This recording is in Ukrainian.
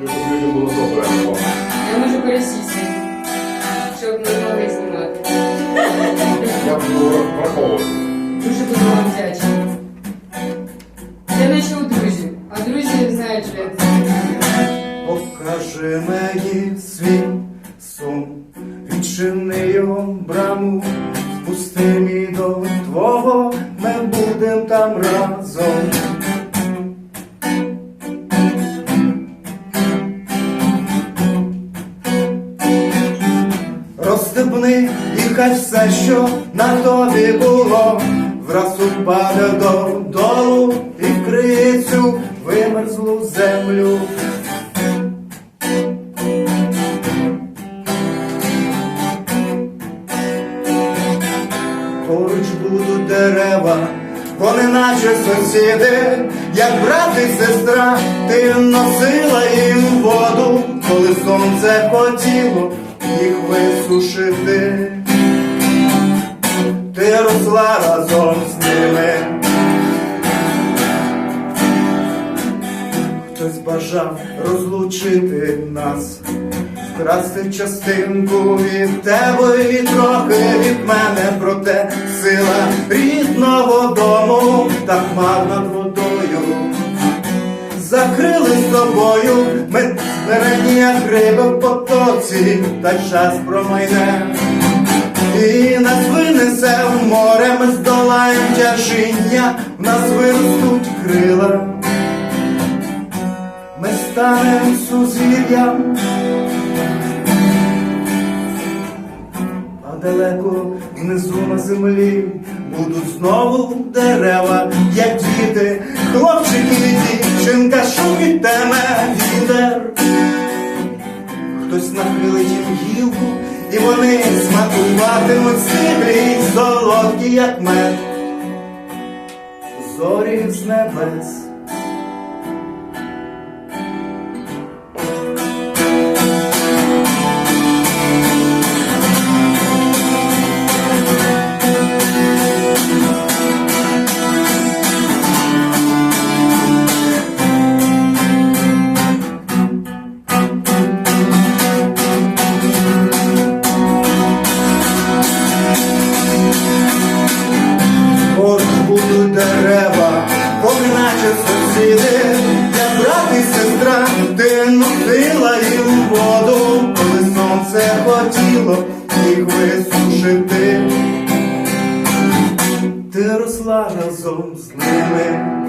Щоб людям було добре. Я можу пересісти, щоб не могли знімати. Я буду враховувати. Дуже буду вам вдячна. Це наче у друзів, а друзі знають, що я це. Покажи мені свій сон, відчини його браму, спусти мій до твого, ми будем там разом. Розстебни і хай все, що на тобі було, враз упаде додолу і вкриє цю вимерзлу землю. Поруч будуть дерева, вони наче сусіди, як брат і сестра, ти носила їм воду, коли сонце хотіло їх висушити. Ти росла разом з ними. Хтось бажав розлучити нас, вкрасти частинку від тебе і трохи від мене, Закрили з тобою, ми змирені, як риби в потоці, та час промайне. І нас винесе в море, ми здолаєм тяжіння, в нас виростуть крила. Ми станем сузір'ям, а далеко внизу на землі будуть знову дерева, Хтось нахилить їм гілку, і вони смакуватимуть сиплі й солодкі, як мед. Зорі з небес. Наче сусіди, де брат і сестра, ти носила їм воду, коли сонце хотіло їх висушити. Ти росла разом з ними.